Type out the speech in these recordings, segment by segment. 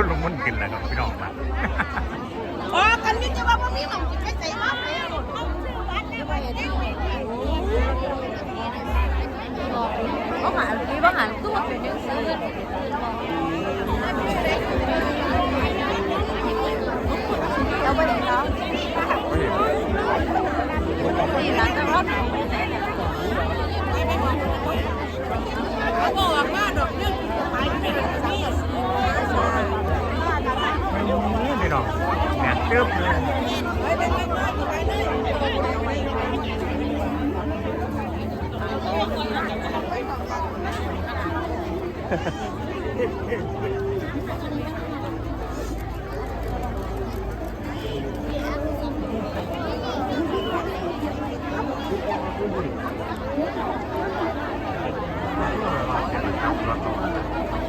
ชุดลมุนขึ้นแล้วครับพี่น้องครับ พี่น้องแหนเติบเลยไปเป็นไปมาไปเลย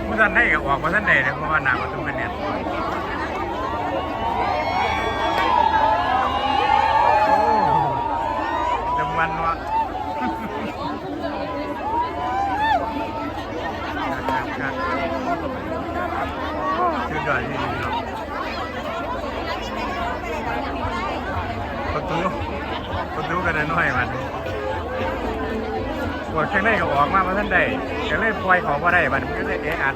เมื่อท่านได้ก็ออกมาท่านใดเลยเพราะว่าหนาประตูเป็นเนี่ยโอ้จำวันวะครับครับชื่อดอยที่นี่เนาะประ ตูประตูกันน้อยมันปวดข้างในก็ออกมาเพราะท่านใดก็เลยปล่อยของมาได้มันก็เลยเอะอัดน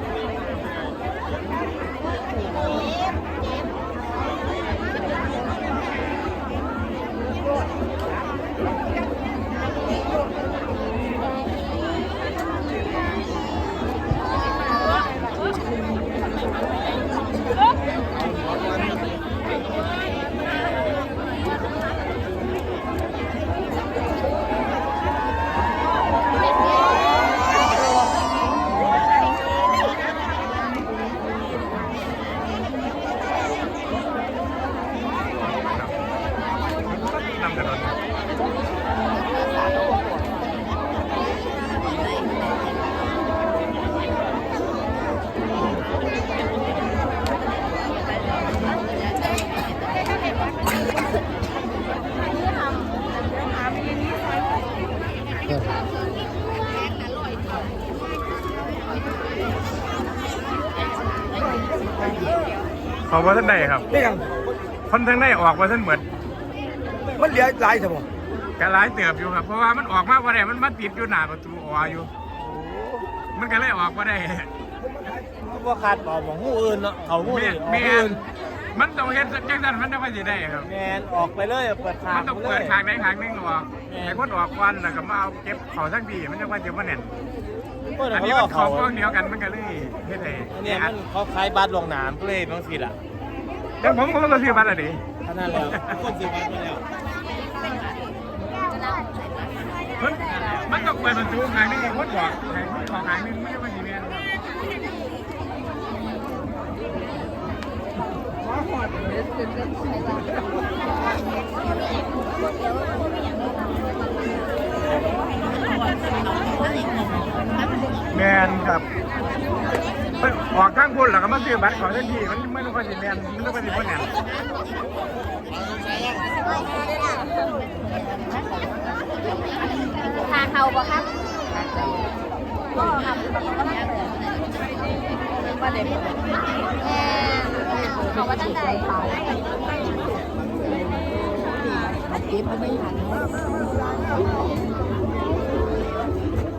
เขาว่าท่านใดครับ นี่ยังคนทางในออกมาท่านเหมือนมันเหลือหลายสมองกระไรเติบอยู่ครับ เพราะว่ามันออกมาว่าได้มันมาติดอยู่หน้าประตูออยู่ มันก็เลยออกมาได้ว่าขาดเปล่าของหูอื่นเนาะเขาหูแม่อื่นออกแม่หูอื่นมันต้องเฮ็ดจังซั่นมันจะไปสิได้ครับแมนออกไปเลยเปิดทางมันต้องเปิดทางใดทางหนึงออกแต่คนออกควันแล้วก็มาเอาเก็บเขาทั้งดีมันจะว่าจะมาแน่นเปิดอันเขานี้ล่มัอนเขาเขากล้องเดียวกันมันก็เลย เฮ็ดให้อันเนี้ยมันเขาคล้ายบัตรลงหนามก็เลยบางทีล่ะแล้วผมผมก็ซื้อบัตรอะดิเท่านั้นแล้วคนซื้อบัตรมาแล้วมันมันต้องเปิดประตูทางหนึงคนออกทางคนออกทางหนึงไม่ใช่ว่าสิแม่นครับแม ออกข้างพุ่นแล้วก็มาซื้อบัตรของทันทีมันไม่รู้ว่าสิแมนมันรู้ว่าสิบ่แน่นทางเขาบ่ครับก็ครับว่าเด็กแม่เขาว่าตั้งใจ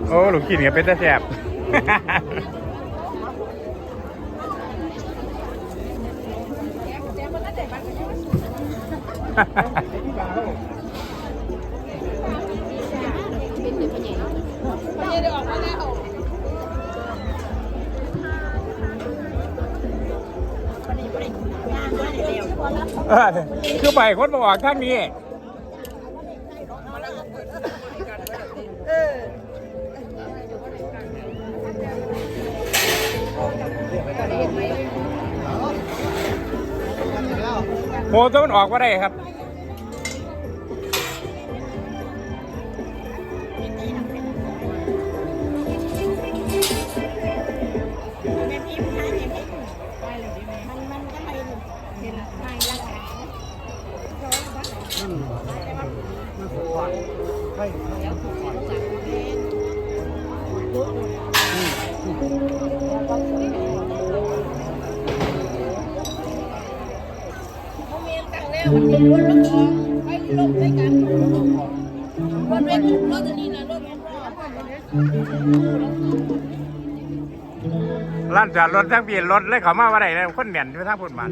โอ้ลูกกินก็เป็นตาแซ่บ เออคือใบคนมาออกข้างนี้ โมตัวมันออกมาได้ครับ แล้วมันเป็นรถรถของไปลงด้วยกันรถเวทรถนี้นะรถของพ่อร้านจอดรถทั้งปีรถเลยเขามาว่าไรเลยคนเหม็นที่ทางพุ่นมัน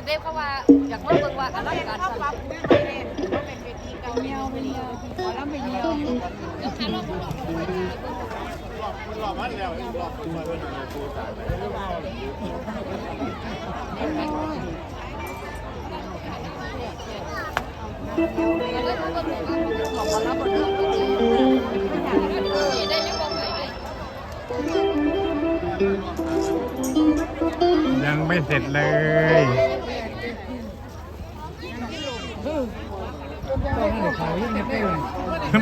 กเด้เขาว่าอยากมาเบิ่งว่าอลังการสั่นเดี๋ยวแค่รอบรอบไปเบิ่งยังไม่เสร็จเลย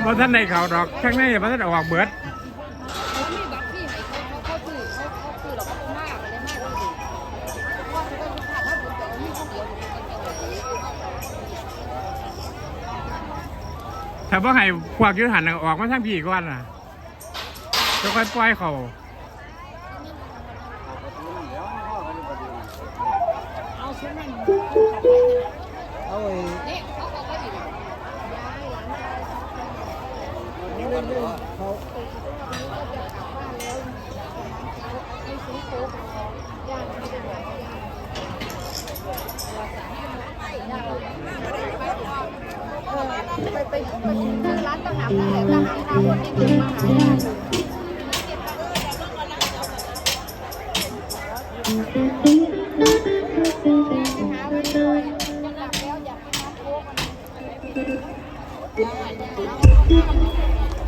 เพราะท่านในเขาดอกข้างในเพราะท่านออกเบิดถ้าว่าให้พวกยุทธหันออกมาทั้งพี่ก่อนน่ะจะค่อยปล่อยเขา ไปไปไปซื้อร้านทหารนั่นแหละทหารทำคนนี้คือมาหาญาติ